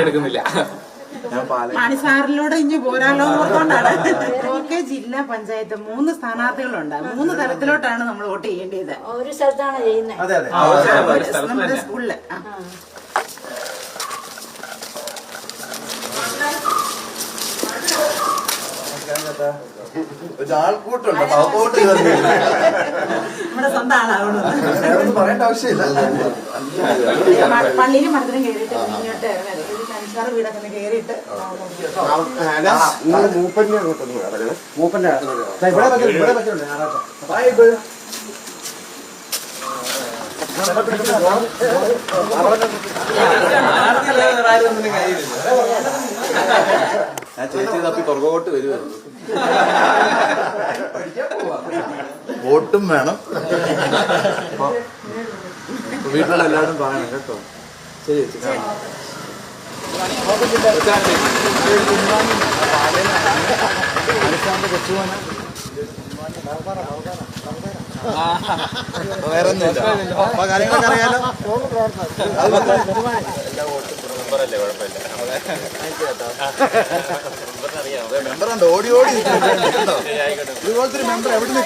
എടുക്കുന്നില്ല. മാണിസാറിലൂടെ ഇഞ്ഞു പോരാലോ ഓക്കെ ജില്ലാ പഞ്ചായത്ത് മൂന്ന് സ്ഥാനാർത്ഥികളുണ്ട്. മൂന്ന് തരത്തിലോട്ടാണ് നമ്മൾ വോട്ട് ചെയ്യേണ്ടത്. ഒരു സ്ഥലത്താണ് ചെയ്യുന്നത്. നമ്മുടെ സ്കൂളിൽ. ഒരു ആൾക്കൂട്ടുണ്ട് അപ്പൊ നമ്മുടെ സ്വന്തം പറയേണ്ട ആവശ്യമില്ല. പള്ളിയിൽ മഠത്തിനും കയറിയിട്ട് ഇങ്ങോട്ട് അഞ്ചാറ് വീടൊക്കെ കയറിയിട്ട് മൂപ്പന്റെ ദാ ഇവിടെ വെച്ചിട്ടുണ്ട് ഞായറാഴ്ച ബേ. ഞാൻ ചേച്ചി തപ്പി പുറകോട്ട് വരുമായിരുന്നു വോട്ടും വേണം. വീട്ടിലുള്ള എല്ലാവരും പറയണം കേട്ടോ. ശരി ചേച്ചി കാണാം. വേറെ ഒന്നുമില്ല അപ്പൊ കാര്യങ്ങളൊക്കെ അറിയാലോ. മെമ്പറുണ്ട് ഓടി ഓടി. ഇതുപോലത്തെ ഒരു മെമ്പർ എവിടെ